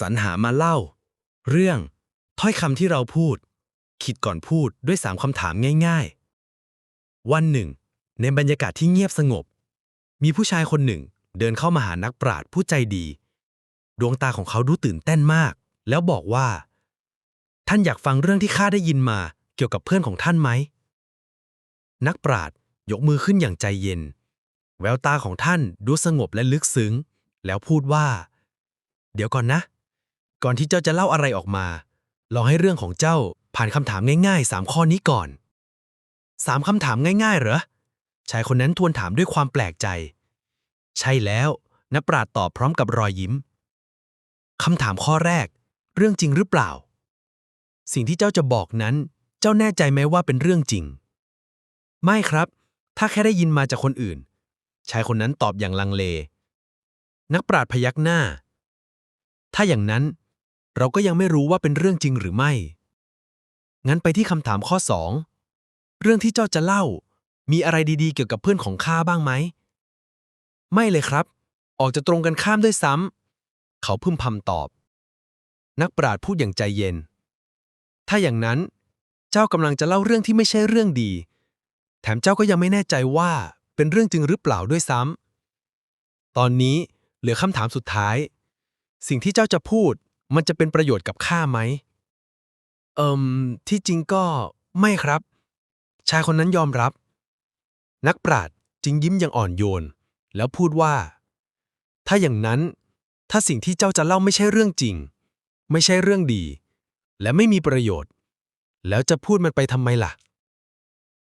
สรรหามาเล่า เรื่อง ถ้อยคำที่เราพูด คิดก่อนพูดด้วยสามคำถามง่ายๆ วันหนึ่ง ในบรรยากาศที่เงียบสงบ มีผู้ชายคนหนึ่งเดินเข้ามาหานักปราชญ์ผู้ใจดี ดวงตาของเขาดูตื่นเต้นมาก แล้วบอกว่า ท่านอยากฟังเรื่องที่ข้าได้ยินมาเกี่ยวกับเพื่อนของท่านไหม นักปราชญ์ยกมือขึ้นอย่างใจเย็น แววตาของท่านดูสงบและลึกซึ้ง แล้วพูดว่า เดี๋ยวก่อนนะ ก่อนที่เจ้าจะเล่าอะไรออกมา ลองให้เรื่องของเจ้าผ่านคำถามง่ายๆสามข้อนี้ก่อนสามคำถามง่ายๆ เหรอ ชายคนนั้นทวนถามด้วยความแปลกใจ ใช่แล้วนักปราชญ์ตอบพร้อมกับรอยยิ้ม คำถามข้อแรก เรื่องจริงหรือเปล่า สิ่งที่เจ้าจะบอกนั้น เจ้าแน่ใจไหมว่าเป็นเรื่องจริง ไม่ครับ ถ้าแค่ได้ยินมาจากคนอื่น ชายคนนั้นตอบอย่างลังเล นักปราชญ์พยักหน้า ถ้าอย่างนั้น เราก็ยังไม่รู้ว่าเป็นเรื่องจริงหรือไม่ งั้นไปที่คำถามข้อสองเรื่องที่เจ้าจะเล่า มีอะไรดีๆ เกี่ยวกับเพื่อนของข้าบ้างไหม ไม่เลยครับ ออกจะตรงกันข้ามด้วยซ้ำ เขาพึมพำตอบ นักปราชญ์พูดอย่างใจเย็น ถ้าอย่างนั้น เจ้ากำลังจะเล่าเรื่องที่ไม่ใช่เรื่องดี แถมเจ้าก็ยังไม่แน่ใจว่าเป็นเรื่องจริงหรือเปล่าด้วยซ้ำ ตอนนี้เหลือคำถามสุดท้าย สิ่งที่เจ้าจะพูด มันจะเป็นประโยชน์กับข้าไหม เอิมที่จริงก็ไม่ครับ ชายคนนั้นยอมรับ นักปราชญ์จึงยิ้มอย่างอ่อนโยน แล้วพูดว่า ถ้าอย่างนั้น ถ้าสิ่งที่เจ้าจะเล่าไม่ใช่เรื่องจริง ไม่ใช่เรื่องดี และไม่มีประโยชน์ แล้วจะพูดมันไปทำไมล่ะ